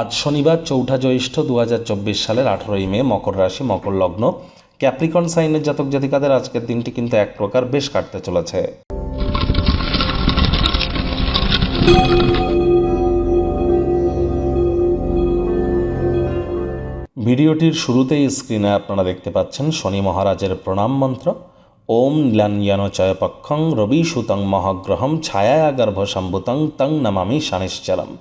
আজ শনিবার চৌঠা জ্যৈষ্ঠ দু হাজার চব্বিশ সালের আঠারোই মে মকর রাশি, মকর লগ্ন। ক্যাপ্রিকন সাইনের জাতক জাতিকাদের আজকের দিনটি কিন্তু এক প্রকার বেশ কাটতে চলেছে। ভিডিওটির শুরুতেই স্ক্রিনে আপনারা দেখতে পাচ্ছেন শনি মহারাজের প্রণাম মন্ত্র। ওম নীলাঞ্জন পক্ষং রবি সুতং মহাগ্রহম ছায়া গর্ভ সম্ভুতং তং নমামি শানিশ্চরম।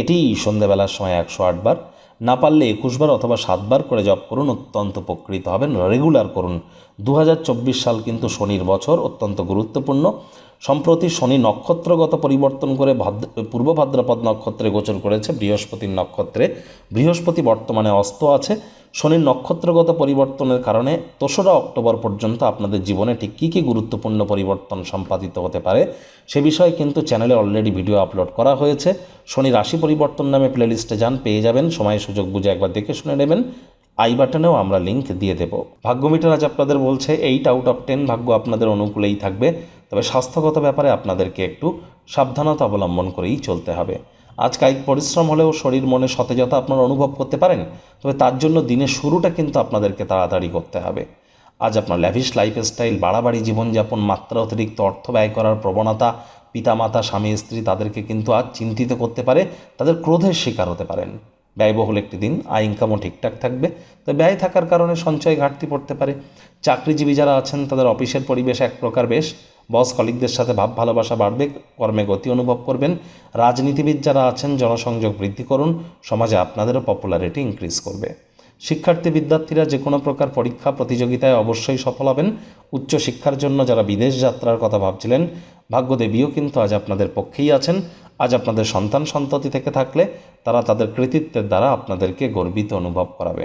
এটি সন্ধেবেলার সময় একশো আটবার না পারলে একুশবার অথবা সাতবার করে জপ করুন, অত্যন্ত উপকৃত হবেন। রেগুলার করুন। দু হাজার চব্বিশ সাল কিন্তু শনির বছর, অত্যন্ত গুরুত্বপূর্ণ। সম্প্রতি শনি নক্ষত্রগত পরিবর্তন করে ভাদ্র, পূর্ব ভাদ্রপদ নক্ষত্রে গোচর করেছে, বৃহস্পতির নক্ষত্রে। বৃহস্পতি বর্তমানে অস্ত আছে। শনির নক্ষত্রগত পরিবর্তনের কারণে দোসরা অক্টোবর পর্যন্ত আপনাদের জীবনে ঠিক কী কী গুরুত্বপূর্ণ পরিবর্তন সম্পাদিত হতে পারে সে বিষয়ে কিন্তু চ্যানেলে অলরেডি ভিডিও আপলোড করা হয়েছে। শনি রাশি পরিবর্তন নামে প্লেলিস্টে যান, পেয়ে যাবেন। সময় সুযোগ বুঝে একবার দেখে শুনে নেবেন। আই বাটনেও আমরা লিংক দিয়ে দেব। ভাগ্যমিটার আজ আপনাদের বলছে এইট আউট অফ টেন ভাগ্য আপনাদের অনুকূলেই থাকবে। তবে স্বাস্থ্যগত ব্যাপারে আপনাদেরকে একটু সাবধানতা অবলম্বন করেই চলতে হবে। আজ কায়িক পরিশ্রম হলেও শরীর, মনে সতেজতা আপনারা অনুভব করতে পারেন। তবে তার জন্য দিনের শুরুটা কিন্তু আপনাদেরকে তাড়াতাড়ি করতে হবে। আজ আপনার ল্যাভিশ লাইফস্টাইল বাড়াবাড়ি জীবনযাপন, মাত্রা অতিরিক্ত অর্থ ব্যয় করার প্রবণতা, পিতামাতা, স্বামী, স্ত্রী তাদেরকে কিন্তু আজ চিন্তিত করতে পারে, তাদের ক্রোধের শিকার হতে পারেন। ব্যয়বহুল একটি দিন, আয় ইনকামও ঠিকঠাক থাকবে তো ব্যয় থাকার কারণে সঞ্চয় ঘাটতি পড়তে পারে। চাকরিজীবী যারা আছেন, তাদের অফিসের পরিবেশ এক প্রকার বেশ বস কলিকদের সাথে ভাব ভালোবাসা বাড়বে, কর্মে গতি অনুভব করবেন। রাজনীতিবিদ যারা আছেন, জনসংযোগ বৃদ্ধি করুন, সমাজে আপনাদেরও পপুলারিটি ইনক্রিজ করবে। শিক্ষার্থী বিদ্যার্থীরা যে কোনো প্রকার পরীক্ষা, প্রতিযোগিতায় অবশ্যই সফল হবেন। উচ্চ শিক্ষার জন্য যারা বিদেশ যাত্রার কথা ভাবছিলেন, ভাগ্যদেবীও কিন্তু আজ আপনাদের পক্ষেই আছেন। আজ আপনাদের সন্তান সন্ততি থেকে থাকলে তারা তাদের কৃতিত্বের দ্বারা আপনাদেরকে গর্বিত অনুভব করাবে।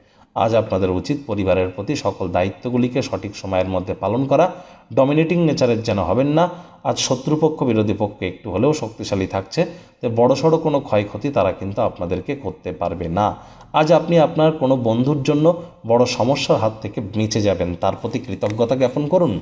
আজ আপনাদের উচিত পরিবারের প্রতি সকল দায়িত্বগুলিকে সঠিক সময়ের মধ্যে পালন করা। ডমিনেটিং নেচারের যেন হবেন না। আজ শত্রুপক্ষ, বিরোধী পক্ষ একটু হলেও শক্তিশালী থাকছে। যে বড়সড় কোনো ক্ষয়ক্ষতি তারা কিন্তু আপনাদেরকে করতে পারবে না। আজ আপনি আপনার কোনো বন্ধুর জন্য বড় সমস্যার হাত থেকে বেঁচে যাবেন। তার প্রতি কৃতজ্ঞতা জ্ঞাপন করুন।